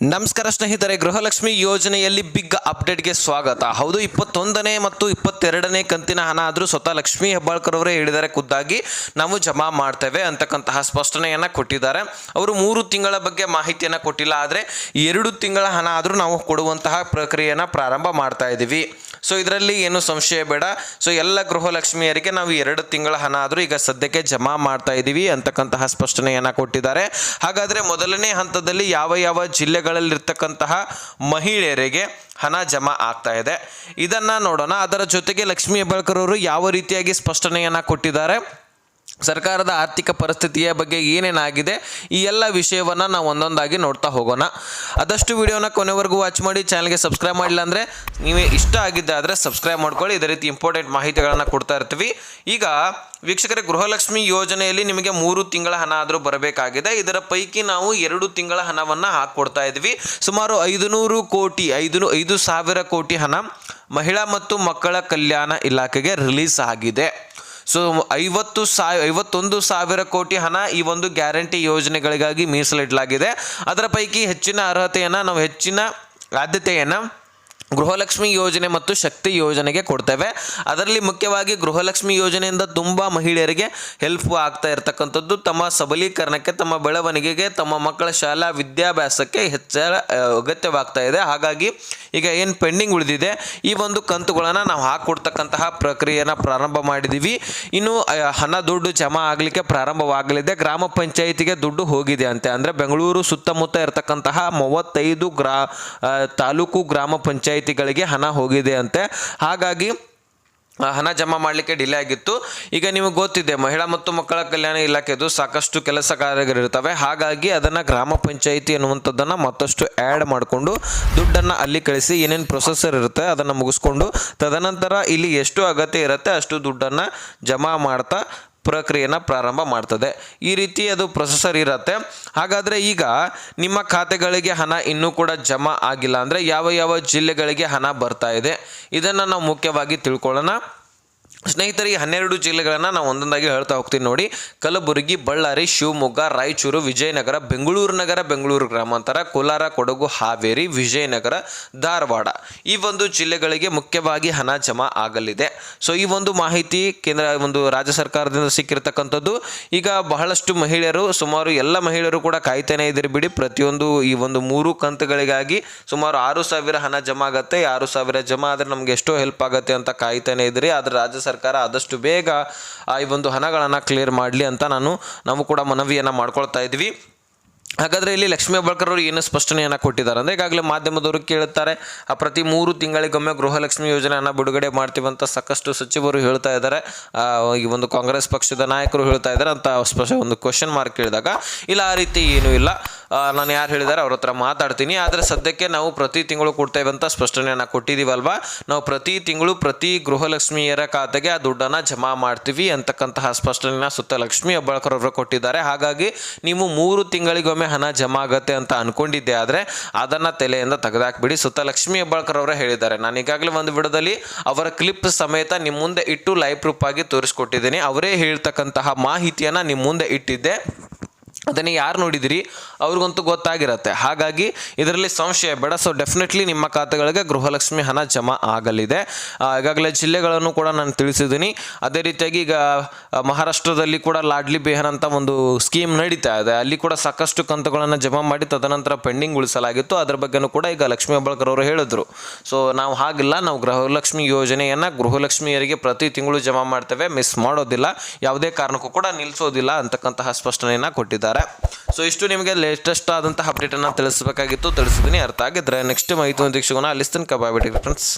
ನಮಸ್ಕಾರ ಸ್ನೇಹಿತರೆ, ಗೃಹಲಕ್ಷ್ಮಿ ಯೋಜನೆಯಲ್ಲಿ ಬಿಗ್ ಅಪ್ಡೇಟ್ಗೆ ಸ್ವಾಗತ. ಹೌದು, ಇಪ್ಪತ್ತೊಂದನೇ ಮತ್ತು ಇಪ್ಪತ್ತೆರಡನೇ ಕಂತಿನ ಹಣ ಆದರೂ ಸ್ವತಃ ಲಕ್ಷ್ಮೀ ಹೆಬ್ಬಾಳ್ಕರ್ ಅವರೇ ಹೇಳಿದ್ದಾರೆ. ಖುದ್ದಾಗಿ ನಾವು ಜಮಾ ಮಾಡ್ತೇವೆ ಅಂತಕ್ಕಂತಹ ಸ್ಪಷ್ಟನೆಯನ್ನು ಕೊಟ್ಟಿದ್ದಾರೆ. ಅವರು ಮೂರು ತಿಂಗಳ ಬಗ್ಗೆ ಮಾಹಿತಿಯನ್ನು ಕೊಟ್ಟಿಲ್ಲ, ಆದರೆ ಎರಡು ತಿಂಗಳ ಹಣ ಆದರೂ ನಾವು ಕೊಡುವಂತಹ ಪ್ರಕ್ರಿಯೆಯನ್ನು ಪ್ರಾರಂಭ ಮಾಡ್ತಾ ಇದ್ದೀವಿ ಸೊ ಇದರಲ್ಲಿ ಏನು ಸಂಶಯ ಬೇಡ. ಸೊ ಎಲ್ಲ ಗೃಹಲಕ್ಷ್ಮಿಯರಿಗೆ ನಾವು ಎರಡು ತಿಂಗಳ ಹಣ ಆದರೂ ಈಗ ಸದ್ಯಕ್ಕೆ ಜಮಾ ಮಾಡ್ತಾ ಇದ್ದೀವಿ ಅಂತಕ್ಕಂತಹ ಸ್ಪಷ್ಟನೆಯನ್ನು ಕೊಟ್ಟಿದ್ದಾರೆ. ಹಾಗಾದರೆ ಮೊದಲನೇ ಹಂತದಲ್ಲಿ ಯಾವ ಯಾವ ಜಿಲ್ಲೆಗಳಲ್ಲಿರ್ತಕ್ಕಂತಹ ಮಹಿಳೆಯರಿಗೆ ಹಣ ಜಮಾ ಆಗ್ತಾ ಇದೆ? ಇದನ್ನು ನೋಡೋಣ. ಅದರ ಜೊತೆಗೆ ಲಕ್ಷ್ಮೀ ಹೆಬ್ಬಾಳ್ಕರ್ ಅವರು ಯಾವ ರೀತಿಯಾಗಿ ಸ್ಪಷ್ಟನೆಯನ್ನು ಕೊಟ್ಟಿದ್ದಾರೆ? ಸರ್ಕಾರದ ಆರ್ಥಿಕ ಪರಿಸ್ಥಿತಿಯ ಬಗ್ಗೆ ಏನೇನಾಗಿದೆ ಈ ಎಲ್ಲ ವಿಷಯವನ್ನು ನಾವು ಒಂದೊಂದಾಗಿ ನೋಡ್ತಾ ಹೋಗೋಣ. ಆದಷ್ಟು ವಿಡಿಯೋನ ಕೊನೆವರೆಗೂ ವಾಚ್ ಮಾಡಿ, ಚಾನಲ್ಗೆ ಸಬ್ಸ್ಕ್ರೈಬ್ ಮಾಡಿಲ್ಲ ಅಂದರೆ ನೀವೇ ಇಷ್ಟ ಆಗಿದ್ದಾದರೆ ಸಬ್ಸ್ಕ್ರೈಬ್ ಮಾಡ್ಕೊಳ್ಳಿ. ಇದೇ ರೀತಿ ಇಂಪಾರ್ಟೆಂಟ್ ಮಾಹಿತಿಗಳನ್ನು ಕೊಡ್ತಾ ಇರ್ತೀವಿ. ಈಗ ವೀಕ್ಷಕರೇ, ಗೃಹಲಕ್ಷ್ಮಿ ಯೋಜನೆಯಲ್ಲಿ ನಿಮಗೆ ಮೂರು ತಿಂಗಳ ಹಣ ಆದರೂ ಬರಬೇಕಾಗಿದೆ. ಇದರ ಪೈಕಿ ನಾವು ಎರಡು ತಿಂಗಳ ಹಣವನ್ನು ಹಾಕ್ಕೊಡ್ತಾ ಇದ್ವಿ ಸುಮಾರು ಐದುನೂರು ಕೋಟಿ ಐದು ಐದು ಸಾವಿರ ಕೋಟಿ ಹಣ ಮಹಿಳಾ ಮತ್ತು ಮಕ್ಕಳ ಕಲ್ಯಾಣ ಇಲಾಖೆಗೆ ರಿಲೀಸ್ ಆಗಿದೆ. ಸೊ ಐವತ್ತು ಸಾವಿರ ಐವತ್ತೊಂದು ಸಾವಿರ ಕೋಟಿ ಹಣ ಈ ಒಂದು ಗ್ಯಾರಂಟಿ ಯೋಜನೆಗಳಿಗಾಗಿ ಮೀಸಲಿಡಲಾಗಿದೆ. ಅದರ ಪೈಕಿ ಹೆಚ್ಚಿನ ಅರ್ಹತೆಯನ್ನು, ನಾವು ಹೆಚ್ಚಿನ ಆದ್ಯತೆಯನ್ನು ಗೃಹಲಕ್ಷ್ಮಿ ಯೋಜನೆ ಮತ್ತು ಶಕ್ತಿ ಯೋಜನೆಗೆ ಕೊಡ್ತೇವೆ. ಅದರಲ್ಲಿ ಮುಖ್ಯವಾಗಿ ಗೃಹಲಕ್ಷ್ಮಿ ಯೋಜನೆಯಿಂದ ತುಂಬ ಮಹಿಳೆಯರಿಗೆ ಹೆಲ್ಪ್ ಆಗ್ತಾ ಇರತಕ್ಕಂಥದ್ದು. ತಮ್ಮ ಸಬಲೀಕರಣಕ್ಕೆ, ತಮ್ಮ ಬೆಳವಣಿಗೆಗೆ, ತಮ್ಮ ಮಕ್ಕಳ ಶಾಲಾ ವಿದ್ಯಾಭ್ಯಾಸಕ್ಕೆ ಹೆಚ್ಚಳ ಅಗತ್ಯವಾಗ್ತಾ ಇದೆ. ಹಾಗಾಗಿ ಈಗ ಏನು ಪೆಂಡಿಂಗ್ ಉಳಿದಿದೆ, ಈ ಒಂದು ಕಂತುಗಳನ್ನು ನಾವು ಹಾಕಿಕೊಡ್ತಕ್ಕಂತಹ ಪ್ರಕ್ರಿಯೆನ ಪ್ರಾರಂಭ ಮಾಡಿದ್ದೀವಿ ಇನ್ನು ಹಣ ದುಡ್ಡು ಜಮಾ ಆಗಲಿಕ್ಕೆ ಪ್ರಾರಂಭವಾಗಲಿದೆ. ಗ್ರಾಮ ಪಂಚಾಯಿತಿಗೆ ದುಡ್ಡು ಹೋಗಿದೆ ಅಂತೆ. ಅಂದರೆ ಬೆಂಗಳೂರು ಸುತ್ತಮುತ್ತ ಇರತಕ್ಕಂತಹ ಮೂವತ್ತೈದು ಗ್ರಾ ತಾಲೂಕು ಗ್ರಾಮ ಪಂಚಾಯಿತಿಗಳಿಗೆ ಹಣ ಹೋಗಿದೆ ಅಂತೆ. ಹಾಗಾಗಿ ಹಣ ಜಮಾ ಮಾಡಲಿಕ್ಕೆ ಡಿಲೇ ಆಗಿತ್ತು. ಈಗ ನಿಮಗೆ ಗೊತ್ತಿದೆ, ಮಹಿಳಾ ಮತ್ತು ಮಕ್ಕಳ ಕಲ್ಯಾಣ ಇಲಾಖೆದು ಸಾಕಷ್ಟು ಕೆಲಸ ಕಾರ್ಯಗಳಿರ್ತವೆ ಹಾಗಾಗಿ ಅದನ್ನು ಗ್ರಾಮ ಪಂಚಾಯಿತಿ ಅನ್ನುವಂಥದ್ದನ್ನು ಮತ್ತಷ್ಟು ಆ್ಯಡ್ ಮಾಡಿಕೊಂಡು ದುಡ್ಡನ್ನು ಅಲ್ಲಿ ಕಳಿಸಿ ಏನೇನು ಪ್ರೊಸೆಸರ್ ಇರುತ್ತೆ ಅದನ್ನು ಮುಗಿಸ್ಕೊಂಡು, ತದನಂತರ ಇಲ್ಲಿ ಎಷ್ಟು ಅಗತ್ಯ ಇರುತ್ತೆ ಅಷ್ಟು ದುಡ್ಡನ್ನು ಜಮಾ ಮಾಡ್ತಾ ಪ್ರಕ್ರಿಯೆನ ಪ್ರಾರಂಭ ಮಾಡ್ತದೆ. ಈ ರೀತಿ ಅದು ಪ್ರೊಸೆಸರ್ ಇರುತ್ತೆ. ಹಾಗಾದರೆ ಈಗ ನಿಮ್ಮ ಖಾತೆಗಳಿಗೆ ಹಣ ಇನ್ನೂ ಕೂಡ ಜಮಾ ಆಗಿಲ್ಲ ಅಂದರೆ ಯಾವ ಯಾವ ಜಿಲ್ಲೆಗಳಿಗೆ ಹಣ ಬರ್ತಾ ಇದೆ, ಇದನ್ನು ನಾವು ಮುಖ್ಯವಾಗಿ ತಿಳ್ಕೊಳ್ಳೋಣ. ಸ್ನೇಹಿತರೆ, ಈ ಹನ್ನೆರಡು ಜಿಲ್ಲೆಗಳನ್ನು ನಾವು ಒಂದೊಂದಾಗಿ ಹೇಳ್ತಾ ಹೋಗ್ತೀನಿ ನೋಡಿ. ಕಲಬುರಗಿ, ಬಳ್ಳಾರಿ, ಶಿವಮೊಗ್ಗ, ರಾಯಚೂರು, ವಿಜಯನಗರ, ಬೆಂಗಳೂರು ನಗರ, ಬೆಂಗಳೂರು ಗ್ರಾಮಾಂತರ ಕೋಲಾರ, ಕೊಡಗು, ಹಾವೇರಿ, ವಿಜಯನಗರ, ಧಾರವಾಡ. ಈ ಒಂದು ಜಿಲ್ಲೆಗಳಿಗೆ ಮುಖ್ಯವಾಗಿ ಹಣ ಜಮಾ ಆಗಲಿದೆ. ಸೊ ಈ ಒಂದು ಮಾಹಿತಿ ಕೇಂದ್ರ, ಒಂದು ರಾಜ್ಯ ಸರ್ಕಾರದಿಂದ ಸಿಕ್ಕಿರ್ತಕ್ಕಂಥದ್ದು. ಈಗ ಬಹಳಷ್ಟು ಮಹಿಳೆಯರು, ಸುಮಾರು ಎಲ್ಲ ಮಹಿಳೆಯರು ಕೂಡ ಕಾಯ್ತಾನೆ ಇದ್ದೀರಿ ಬಿಡಿ. ಪ್ರತಿಯೊಂದು ಈ ಒಂದು ಮೂರು ಕಂತುಗಳಿಗಾಗಿ ಸುಮಾರು ಆರು ಸಾವಿರ ಹಣ ಜಮಾ ಆಗುತ್ತೆ. ಆರು ಸಾವಿರ ಜಮಾ ಆದರೆ ನಮ್ಗೆ ಎಷ್ಟೋ ಹೆಲ್ಪ್ ಆಗುತ್ತೆ ಅಂತ ಕಾಯ್ತಾನೆ ಇದ್ರಿ ಆದರೆ ರಾಜ್ಯ ಸರ್ಕಾರ ಆದಷ್ಟು ಬೇಗ ಈ ಒಂದು ಹಣಗಳನ್ನು ಕ್ಲಿಯರ್ ಮಾಡಲಿ ಅಂತ ನಾನು, ನಾವು ಕೂಡ ಮನವಿಯನ್ನು ಮಾಡ್ಕೊಳ್ತಾ ಇದ್ವಿ. ಹಾಗಾದರೆ ಇಲ್ಲಿ ಲಕ್ಷ್ಮೀ ಹೆಬ್ಬಾಳ್ಕರ್ ಅವರು ಏನು ಸ್ಪಷ್ಟನೆಯನ್ನು ಕೊಟ್ಟಿದ್ದಾರೆ? ಅಂದರೆ ಈಗಾಗಲೇ ಮಾಧ್ಯಮದವರು ಕೇಳುತ್ತಾರೆ ಆ ಪ್ರತಿ ಮೂರು ತಿಂಗಳಿಗೊಮ್ಮೆ ಗೃಹಲಕ್ಷ್ಮಿ ಯೋಜನೆಯನ್ನು ಬಿಡುಗಡೆ ಮಾಡ್ತೀವಿ ಅಂತ ಸಾಕಷ್ಟು ಸಚಿವರು ಹೇಳ್ತಾ ಇದ್ದಾರೆ. ಈ ಒಂದು ಕಾಂಗ್ರೆಸ್ ಪಕ್ಷದ ನಾಯಕರು ಹೇಳ್ತಾ ಇದ್ದಾರೆ ಅಂತ ಸ್ಪಷ್ಟ ಒಂದು ಕ್ವಶನ್ ಮಾರ್ಕ್ ಕೇಳಿದಾಗ. ಇಲ್ಲ, ಆ ರೀತಿ ಏನೂ ಇಲ್ಲ. ನಾನು ಯಾರು ಹೇಳಿದ್ದಾರೆ ಅವ್ರ ಹತ್ರ ಮಾತಾಡ್ತೀನಿ. ಆದರೆ ಸದ್ಯಕ್ಕೆ ನಾವು ಪ್ರತಿ ತಿಂಗಳು ಕೊಡ್ತೇವೆ ಅಂತ ಸ್ಪಷ್ಟನೆಯನ್ನು ಕೊಟ್ಟಿದ್ದೀವಲ್ವಾ ನಾವು ಪ್ರತಿ ತಿಂಗಳು ಪ್ರತಿ ಗೃಹಲಕ್ಷ್ಮಿಯರ ಖಾತೆಗೆ ಆ ದುಡ್ಡನ್ನು ಜಮಾ ಮಾಡ್ತೀವಿ ಅಂತಕ್ಕಂತಹ ಸ್ಪಷ್ಟನೆಯನ್ನು ಸುತ್ತ ಲಕ್ಷ್ಮಿ ಹೆಬ್ಬಾಳ್ಕರ್ ಅವರು ಕೊಟ್ಟಿದ್ದಾರೆ. ಹಾಗಾಗಿ ನೀವು ಮೂರು ತಿಂಗಳಿಗೊಮ್ಮೆ ಹಣ ಜಮಾ ಆಗತ್ತೆ ಅಂತ ಅನ್ಕೊಂಡಿದ್ದೆ. ಆದರೆ ಅದನ್ನು ತಲೆಯಿಂದ ತೆಗೆದಾಕ್ಬಿಡಿ. ಸುತ್ತ ಲಕ್ಷ್ಮಿ ಹೆಬ್ಬಾಳ್ಕರ್ ಅವರೇ ಹೇಳಿದ್ದಾರೆ. ನಾನು ಈಗಾಗಲೇ ಒಂದು ವಿಡದಲ್ಲಿ ಅವರ ಕ್ಲಿಪ್ ಸಮೇತ ನಿಮ್ಮ ಮುಂದೆ ಇಟ್ಟು ಲೈವ್ ಪ್ರೂಫ್ ಆಗಿ ತೋರಿಸ್ಕೊಟ್ಟಿದ್ದೀನಿ. ಅವರೇ ಹೇಳ್ತಕ್ಕಂತಹ ಮಾಹಿತಿಯನ್ನು ನಿಮ್ಮ ಮುಂದೆ ಇಟ್ಟಿದ್ದೆ. ಅದನ್ನು ಯಾರು ನೋಡಿದಿರಿ? ಅವ್ರಿಗಂತೂ ಗೊತ್ತಾಗಿರತ್ತೆ. ಹಾಗಾಗಿ ಇದರಲ್ಲಿ ಸಂಶಯ ಬೇಡ. ಸೊ ಡೆಫಿನೆಟ್ಲಿ ನಿಮ್ಮ ಖಾತೆಗಳಿಗೆ ಗೃಹಲಕ್ಷ್ಮಿ ಹಣ ಜಮಾ ಆಗಲಿದೆ. ಈಗಾಗಲೇ ಜಿಲ್ಲೆಗಳನ್ನು ಕೂಡ ನಾನು ತಿಳಿಸಿದ್ದೀನಿ. ಅದೇ ರೀತಿಯಾಗಿ ಈಗ ಮಹಾರಾಷ್ಟ್ರದಲ್ಲಿ ಕೂಡ ಲಾಡ್ಲಿ ಬೇಹನ್ ಅಂತ ಒಂದು ಸ್ಕೀಮ್ ನಡೀತಾ ಇದೆ. ಅಲ್ಲಿ ಕೂಡ ಸಾಕಷ್ಟು ಕಂತುಗಳನ್ನು ಜಮಾ ಮಾಡಿ ತದನಂತರ ಪೆಂಡಿಂಗ್ ಉಳಿಸಲಾಗಿತ್ತು. ಅದರ ಬಗ್ಗೆನೂ ಕೂಡ ಈಗ ಲಕ್ಷ್ಮೀ ಹೆಬ್ಬಾಳ್ಕರ್ ಅವರು ಹೇಳಿದ್ರು. ಸೊ ನಾವು ಹಾಗಿಲ್ಲ. ನಾವು ಗೃಹಲಕ್ಷ್ಮಿ ಯೋಜನೆಯನ್ನು ಗೃಹಲಕ್ಷ್ಮಿಯರಿಗೆ ಪ್ರತಿ ತಿಂಗಳು ಜಮಾ ಮಾಡ್ತೇವೆ. ಮಿಸ್ ಮಾಡೋದಿಲ್ಲ. ಯಾವುದೇ ಕಾರಣಕ್ಕೂ ಕೂಡ ನಿಲ್ಲಿಸೋದಿಲ್ಲ ಅಂತಕ್ಕಂತಹ ಸ್ಪಷ್ಟನೆಯನ್ನು ಕೊಟ್ಟಿದ್ದಾರೆ. ಸೊ ಇಷ್ಟು ನಿಮಗೆ ಲೇಟೆಸ್ಟ್ ಆದಂತಹ ಅಪ್ಡೇಟನ್ನು ತಿಳಿಸಬೇಕಾಗಿತ್ತು. ತಿಳಿಸಿದ್ದೀನಿ ಅರ್ಥ ಆಗಿದ್ರೆ ನೆಕ್ಸ್ಟ್ ಮಾಹಿತಿ ಒಂದು ಸಿಗೋಣ ಅಲ್ಲಿ ತನಕ ಬಾಯ್ ಫ್ರೆಂಡ್ಸ್